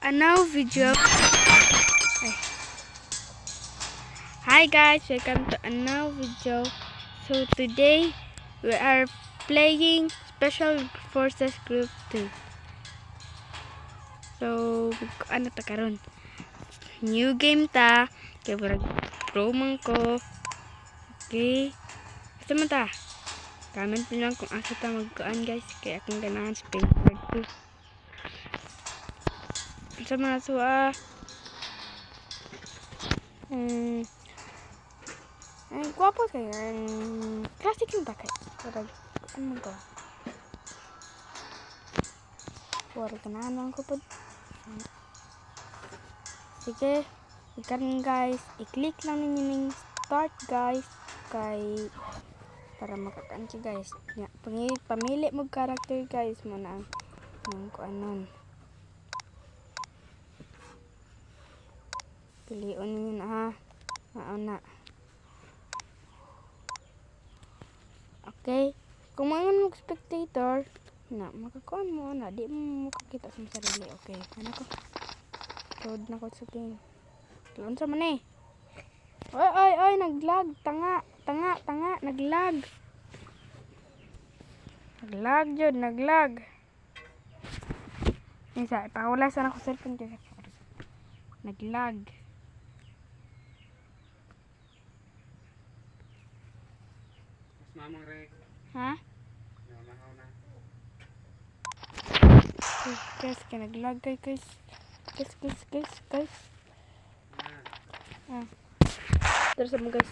a now video. Hi guys, welcome to a now video. So today we are playing Special Forces Group 2. So ano ta karon? New game ta. Kaya murag pro man ko. Okay. Asa man ta? Comment nyo lang kung asa ta magkuan guys. Kaya akong ganahan sa part 2 bersama Nasua Hmm. Eh, gua apa dengan plastik pakai? Orang emang kau. War kenalan gua pun. oke, ikan guys, iklik lang nih. start guys kay para makakaansi guys. Ya, mo karakter guys mo na ang kung ano. Piliun ninyo na ha. Mao na. Okay. Kung mangan mo spectator, na makakuan mo na di mo makakita sa sarili. Okay. Ano ko? Load na ko sa game. Load sa man eh. Oy, oy, oy, naglag. Tanga, tanga, tanga, naglag. Naglag jud, naglag. Isa, ipakawala sana ko cellphone ko. Naglag. mang rek. Ha? Namahaw na. Guys, guys, kinaglag kayo guys. Guys, guys, guys, guys. Ah. Tara sa mga guys.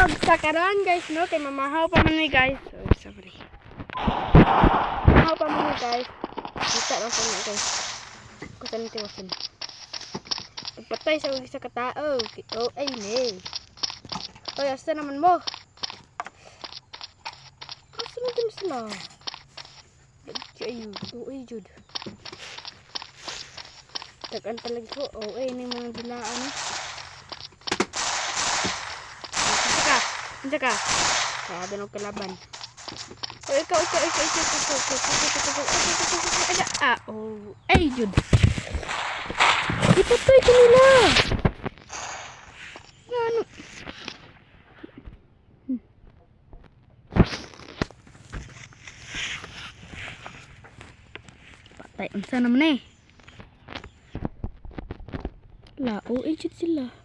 Og sa guys no kay mamahaw pa man ni guys. Oh, sorry. Mamahaw pa man ni guys. Kita lang sa mga guys. Kusan ti wasan. Pagpatay sa ugi sa katao. Oh ay ne. Oy, asa naman mo? Asa na din sila? Ayo, oh ay jud. Tagan talaga ko. Oh ay ni mga dilaan. Eh. Ansa Ansa ka? Sabi ng kalaban. O, ikaw, ikaw, ikaw, ikaw, ikaw, ikaw, ikaw, ikaw, ikaw, ikaw, Ah, oh. Ay, Jud. Ipatay ko nila. Ano? Hmm. Patay, unsa naman eh. Lao, eh, sila.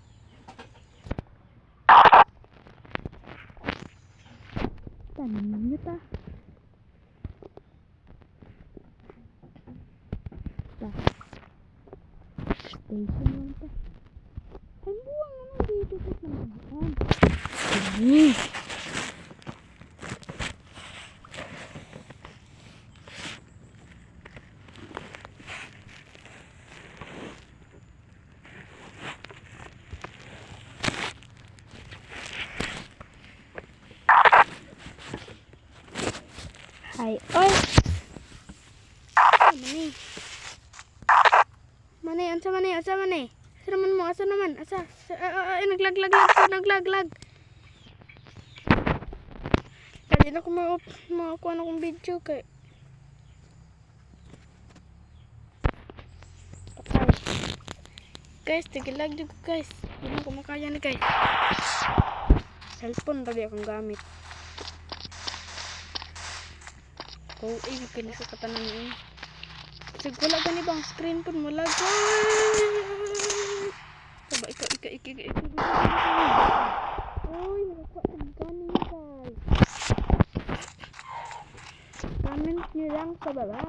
Ta. Ta. Station lang ta. Ay, buwang naman dito sa samahan. Ay. Ay, oy. Ay, mani. Mani, ansa mani, ansa mani. Asa naman mo, asa naman, asa. Sa- Ay, ay, ay, naglaglag, lag, naglaglag. Kaya na ko ma makakuha na akong video kay. Guys, tigilag dito guys. Hindi ko makaya na guys. Cellphone tadi akong gamit. Oh, eh, pinasa ka tanan eh. Sig wala gani bang screen pun wala guys. Coba ikaw, ikaw, ikaw, ikaw, ikaw, nakakuha ang gani guys. Comment nyo lang sa baba.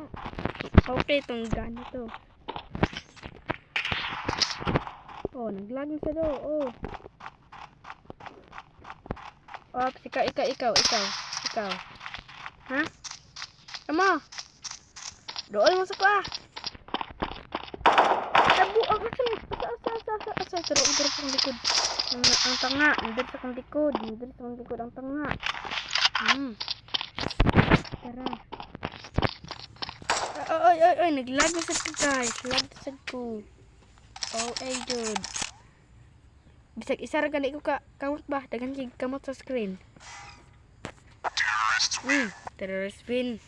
Okay, itong gani to. Oh, naglag na siya daw. Oh. Ops, ikaw, ikaw, ikaw, ikaw. Ikaw. Ha? Amo. Doon mo sa ko ah. Tabu, ang asa, asa, asa, asa, asa, asa, taro, dito sa kong likod. Ang, ang tanga, dito sa kong likod, dito sa kong likod, ang tanga. Hmm. Tara. Ay, ay, ay, ay, naglag na sa ko, guys. Lag na sa ko. Oh, ay, dude. Bisag isa ra gani ko ka kamot ba dagan kay kamot sa screen. Hmm, terrorist win.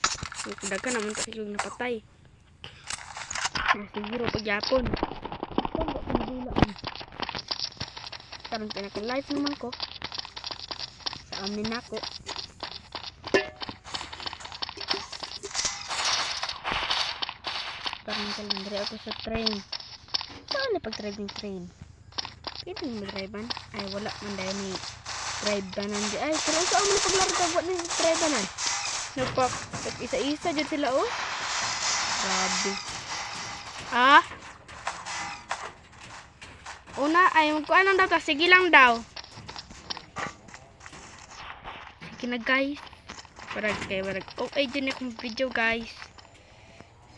Dagan naman ta yung napatay. Na siguro pag Japon. Ito ang. Karon kay ko live naman ko. Sa amin ako. Parang kalandre ako sa train. Saan na pag-driving train? Pwede mo drive Ay, wala man dahil ni drive banan. Ay, pero saan mo na paglaro ka buat ni drive banan? Napak, isa-isa dyan sila oh. Grabe. Ah? Una, ay, magkuhan lang daw to. Sige lang daw. Sige na guys. Parag kay parag. Oh, ay, dyan akong video guys.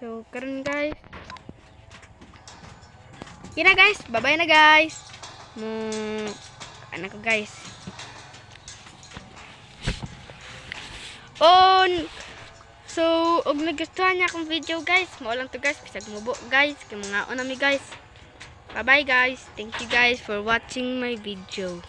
So, karon guys. Yun na guys. Bye-bye na guys. Hmm, ano ko guys. On. So, og nagustuhan niya akong video guys. Mao lang to guys. Bisag mubo guys. Kay mga unami guys. Bye-bye guys. Thank you guys for watching my video.